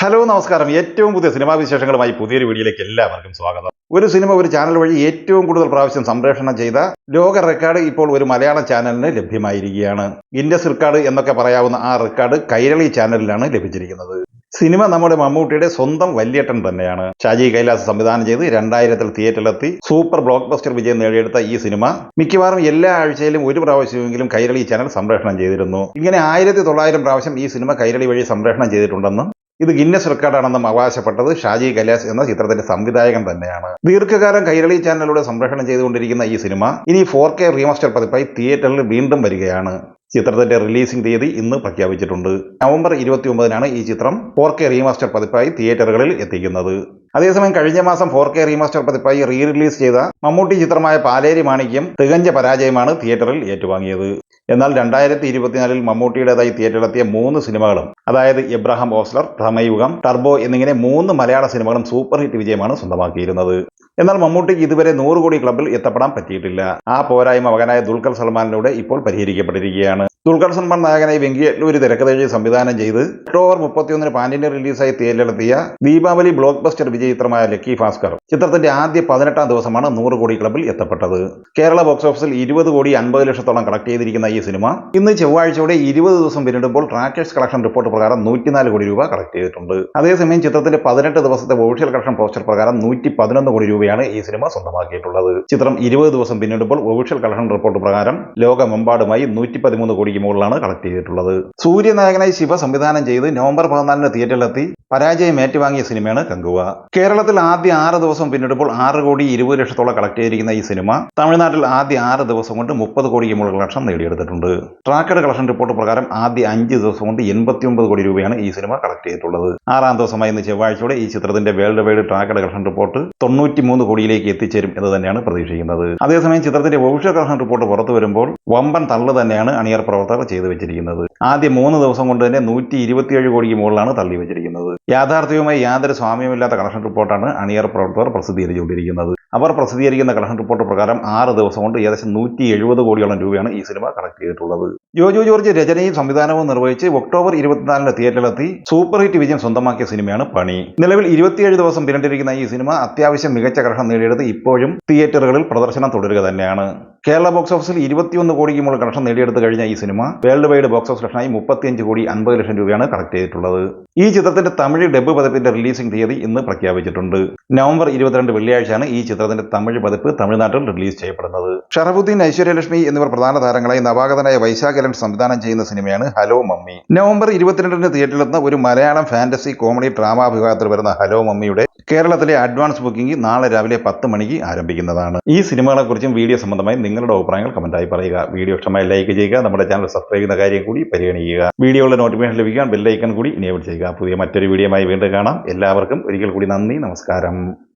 Hello നമസ്കാരം. ഏറ്റവും പുതിയ സിനിമാ വിശേഷങ്ങളുമായി പുതിയൊരു വീഡിയോയിലേക്ക് എല്ലാവർക്കും സ്വാഗതം. ഒരു സിനിമ ഒരു ചാനൽ വഴി ഏറ്റവും കൂടുതൽ പ്രാവശ്യം സംപ്രേഷണം ചെയ്ത ലോക റെക്കോർഡ് ഇപ്പോൾ ഒരു മലയാള ചാനലിന് ലഭ്യമായിരിക്കുകയാണ്. ഇൻഡസ് റെക്കോർഡ് എന്നൊക്കെ പറയാവുന്ന ആ റെക്കോർഡ് കൈരളി ചാനലിലാണ് ലഭിച്ചിരിക്കുന്നത്. സിനിമ നമ്മുടെ മമ്മൂട്ടിയുടെ സ്വന്തം വല്യേട്ടൻ തന്നെയാണ്. ഷാജി കൈലാസ് സംവിധാനം ചെയ്ത് രണ്ടായിരത്തിൽ തിയേറ്ററിലെത്തി സൂപ്പർ ബ്ലോക്ക് ബസ്റ്റർ വിജയം നേടിയെടുത്ത ഈ സിനിമ മിക്കവാറും എല്ലാ ആഴ്ചയിലും ഒരു പ്രാവശ്യമെങ്കിലും കൈരളി ചാനൽ സംപ്രേഷണം ചെയ്തിരുന്നു. ഇങ്ങനെ ആയിരത്തി പ്രാവശ്യം ഈ സിനിമ കൈരളി വഴി സംപ്രേഷണം ചെയ്തിട്ടുണ്ടെന്നും ഇത് ഗിന്നസ് റെക്കോർഡാണെന്നും അവകാശപ്പെട്ടത് ഷാജി കൈലാസ് എന്ന ചിത്രത്തിന്റെ സംവിധായകൻ തന്നെയാണ്. ദീർഘകാലം കൈരളി ചാനലിലൂടെ സംപ്രേഷണം ചെയ്തുകൊണ്ടിരിക്കുന്ന ഈ സിനിമ ഇനി ഫോർ കെ റീമാസ്റ്റർ പതിപ്പായി തിയേറ്ററിൽ വീണ്ടും വരികയാണ്. ചിത്രത്തിന്റെ റിലീസിംഗ് തീയതി ഇന്ന് പ്രഖ്യാപിച്ചിട്ടുണ്ട്. നവംബർ ഇരുപത്തി ഒമ്പതിനാണ് ഈ ചിത്രം ഫോർ കെ റീമാസ്റ്റർ പതിപ്പായി തിയേറ്ററുകളിൽ എത്തിക്കുന്നത്. അതേസമയം കഴിഞ്ഞ മാസം ഫോർ കെ റീമാസ്റ്റർ പതിപ്പായി റീ റിലീസ് ചെയ്ത മമ്മൂട്ടി ചിത്രമായ പാലേരി മാണിക്യം തികഞ്ഞ പരാജയമാണ് തിയേറ്ററിൽ ഏറ്റുവാങ്ങിയത്. എന്നാൽ രണ്ടായിരത്തി ഇരുപത്തിനാലിൽ മമ്മൂട്ടിയുടേതായി തിയേറ്ററിലെത്തിയ മൂന്ന് സിനിമകളും അതായത് എബ്രഹാം ഓസ്ലർ ഭ്രമയുഗം ടർബോ എന്നിങ്ങനെ മൂന്ന് മലയാള സിനിമകളും സൂപ്പർ ഹിറ്റ് വിജയമാണ് സ്വന്തമാക്കിയിരുന്നത്. എന്നാൽ മമ്മൂട്ടിക്ക് ഇതുവരെ നൂറ് കോടി ക്ലബിൽ എത്തപ്പെടാൻ പറ്റിയിട്ടില്ല. ആ പോരായ്മ മകനായ ദുൽഖർ സൽമാനിലൂടെ ഇപ്പോൾ പരിഹരിക്കപ്പെട്ടിരിക്കുകയാണ്. ദുൽഖർ സൽമാൻ നായകനായി വെങ്കിയല്ലൂര് തിരക്കഥ സംവിധാനം ചെയ്ത് ഒക്ടോബർ മുപ്പത്തിയൊന്നിന് പാൻഡിന്റെ റിലീസായി തിയേറ്ററിലെത്തിയ ദീപാവലി ബ്ലോക്ക് ബസ്റ്റർ വിജയ ചിത്രമായ ലക്കി ഭാസ്കർ ചിത്രത്തിന്റെ ആദ്യ പതിനെട്ടാം ദിവസമാണ് നൂറ് കോടി ക്ലബിൽ എത്തപ്പെട്ടത്. കേരള ബോക്സ് ഓഫീസിൽ ഇരുപത് കോടി അൻപത് ലക്ഷത്തോളം കളക്ട് ചെയ്തിരിക്കുന്ന ഈ സിനിമ ഇന്ന് ചൊവ്വാഴ്ചയോടെ ഇരുപത് ദിവസം പിന്നിടുമ്പോൾ ട്രാക്കേഴ്സ് കളക്ഷൻ റിപ്പോർട്ട് പ്രകാരം നൂറ്റിനാല് കോടി രൂപ കളക്ട് ചെയ്തിട്ടുണ്ട്. അതേസമയം ചിത്രത്തിന്റെ പതിനെട്ട് ദിവസത്തെ ഒഫീഷ്യൽ കളക്ഷൻ പോസ്റ്റർ പ്രകാരം നൂറ്റി പതിനൊന്ന് കോടി രൂപയാണ് ഈ സിനിമ സ്വന്തമാക്കിയിട്ടുള്ളത്. ചിത്രം ഇരുപത് ദിവസം പിന്നിടുമ്പോൾ ഒഫീഷ്യൽ കളക്ഷൻ റിപ്പോർട്ട് പ്രകാരം ലോകമെമ്പാടുമായി നൂറ്റി പതിമൂന്ന് കോടിക്ക് മുകളിലാണ് കളക്ട് ചെയ്തിട്ടുള്ളത്. സൂര്യനായകനായി ശിവ സംവിധാനം ചെയ്ത് നവംബർ പതിനാലിന് തിയേറ്ററിലെത്തി പരാജയം ഏറ്റുവാങ്ങിയ സിനിമയാണ് കങ്കുവ. കേരളത്തിൽ ആദ്യ ആറ് ദിവസം പിന്നിടുമ്പോൾ ആറ് കോടി ഇരുപത് ലക്ഷത്തോളം കളക്ട് ചെയ്തിരിക്കുന്ന ഈ സിനിമ തമിഴ്നാട്ടിൽ ആദ്യ ആറ് ദിവസം കൊണ്ട് മുപ്പത് കോടിക്ക് മുകളിൽ കളക്ഷൻ നേടിയെടുത്തിട്ടുണ്ട്. ട്രാക്കഡ് കളക്ഷൻ റിപ്പോർട്ട് പ്രകാരം ആദ്യ അഞ്ച് ദിവസം കൊണ്ട് എൺപത്തിയൊമ്പത് കോടി രൂപയാണ് ഈ സിനിമ കളക്ട് ചെയ്തിട്ടുള്ളത്. ആറാം ദിവസമായി ഇന്ന് ചൊവ്വാഴ്ചയോടെ ഈ ചിത്രത്തിന്റെ world wide tracked collection report തൊണ്ണൂറ്റി മൂന്ന് കോടിയിലേക്ക് എത്തിച്ചേരും എന്ന് തന്നെയാണ് പ്രതീക്ഷിക്കുന്നത്. അതേസമയം ചിത്രത്തിന്റെ ഓഫീഷ്യൽ കളക്ഷൻ റിപ്പോർട്ട് പുറത്തു വരുമ്പോൾ വമ്പൻ തള്ളു തന്നെയാണ് അണിയർ പ്രവർത്തകർ ചെയ്തു വെച്ചിരിക്കുന്നത്. ആദ്യ മൂന്ന് ദിവസം കൊണ്ട് തന്നെ നൂറ്റി ഇരുപത്തിയേഴ് കോടിക്ക് മുകളിലാണ് തള്ളി വെച്ചിരിക്കുന്നത്. യാഥാർത്ഥ്യവുമായി യാതൊരു സ്വാമ്യമില്ലാത്ത കളക്ഷൻ റിപ്പോർട്ടാണ് അണിയർ പ്രവർത്തകർ പ്രസിദ്ധീകരിച്ചുകൊണ്ടിരിക്കുന്നത്. അവർ പ്രസിദ്ധീകരിക്കുന്ന കളക്ഷൻ റിപ്പോർട്ട് പ്രകാരം ആറ് ദിവസം കൊണ്ട് ഏകദേശം നൂറ്റി എഴുപത് കോടിയോളം രൂപയാണ് ഈ സിനിമ കളക്ട് ചെയ്തിട്ടുള്ളത്. ജോജു ജോർജ് രചനയും സംവിധാനവും നിർവഹിച്ച് ഒക്ടോബർ ഇരുപത്തിനാലിന് തിയേറ്ററിലെത്തി സൂപ്പർ ഹിറ്റ് വിജയം സ്വന്തമാക്കിയ സിനിമയാണ് പണി. നിലവിൽ ഇരുപത്തിയേഴ് ദിവസം പിന്നിട്ടിരിക്കുന്ന ഈ സിനിമ അത്യാവശ്യം മികച്ച കളക്ഷൻ നേടിയെടുത്ത് ഇപ്പോഴും തിയേറ്ററുകളിൽ പ്രദർശനം തുടരുക തന്നെയാണ്. കേരള ബോക്സ് ഓഫീസിൽ ഇരുപത്തിയൊന്ന് കോടിക്ക് മുകളിൽ കളക്ഷൻ നേടിയെടുത്ത് കഴിഞ്ഞ ഈ cinema world wide box office കളക്ഷനായി മുപ്പത്തിയഞ്ച് കോടി അൻപത് ലക്ഷം രൂപയാണ് കളക്ട് ചെയ്തിട്ടുള്ളത്. ഈ ചിത്രത്തിന്റെ തമിഴ് ഡബ് പതിപ്പിന്റെ റിലീസിംഗ് തീയതി ഇന്ന് പ്രഖ്യാപിച്ചിട്ടുണ്ട്. നവംബർ ഇരുപത്തിരണ്ട് വെള്ളിയാഴ്ചയാണ് ഈ ചിത്രത്തിന്റെ തമിഴ് പതിപ്പ് തമിഴ്നാട്ടിൽ റിലീസ് ചെയ്യപ്പെടുന്നത്. ഷറഫുദ്ദീൻ ഐശ്വര്യലക്ഷ്മി എന്നിവർ പ്രധാന താരങ്ങളായി നവാഗതനായ വൈശാഖലൻ സംവിധാനം ചെയ്യുന്ന സിനിമയാണ് ഹലോ മമ്മി. നവംബർ ഇരുപത്തിരണ്ടിന് തിയേറ്ററിലെത്തുന്ന ഒരു മലയാളം ഫാന്റസി കോമഡി ഡ്രാമ വിഭാഗത്തിൽ വരുന്ന ഹലോ മമ്മിയുടെ കേരളത്തിലെ അഡ്വാൻസ് ബുക്കിംഗ് നാളെ രാവിലെ പത്ത് മണിക്ക് ആരംഭിക്കുന്നതാണ്. ഈ സിനിമകളെക്കുറിച്ചും വീഡിയോ സംബന്ധമായി നിങ്ങളുടെ അഭിപ്രായങ്ങൾ കമന്റായി പറയുക. വീഡിയോ ഇഷ്ടമായി ലൈക്ക് ചെയ്യുക. നമ്മുടെ ചാനൽ സബ്സ്ക്രൈബ് ചെയ്യുന്ന കാര്യം കൂടി പരിഗണിക്കുക. വീഡിയോയുടെ നോട്ടിഫിക്കേഷൻ ലഭിക്കാൻ ബെല്ലൈക്കൺ കൂടി ഇനേബിൾ ചെയ്യുക. പുതിയ മറ്റൊരു വീഡിയോയുമായി വീണ്ടും കാണാം. എല്ലാവർക്കും ഒരിക്കൽ കൂടി നന്ദി. നമസ്കാരം.